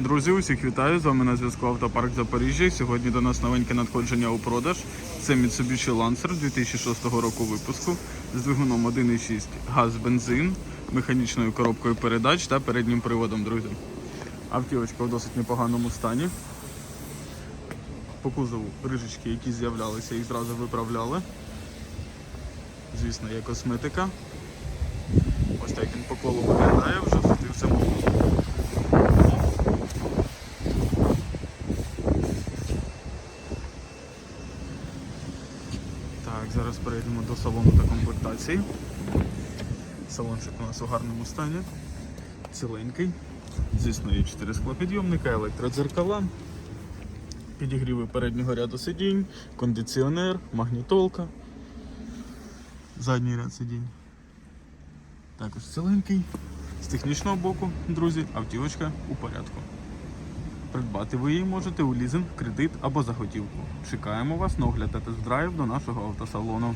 Друзі, усіх вітаю! З вами на зв'язку Автопарк Запоріжжя. Сьогодні до нас новеньке надходження у продаж. Це Mitsubishi Lancer 2006 року випуску з двигуном 1.6 газ бензин, механічною коробкою передач та переднім приводом, друзі. Автівочка в досить непоганому стані. По кузову рижечки, які з'являлися, їх зразу виправляли. Звісно, є косметика. Ось так він по колу виглядає, вже в цьому кузову. Так, зараз перейдемо до салону та комплектації. Салончик у нас у гарному стані. Ціленький. Звісно, є 4 склопідйомника, електродзеркала, підігріви переднього ряду сидінь, кондиціонер, магнітолка. Задній ряд сидінь. Також ціленький. З технічного боку, друзі, автівочка у порядку. Придбати ви її можете у лізинг, кредит або за готівку. Чекаємо вас на огляд та тест-драйв до нашого автосалону.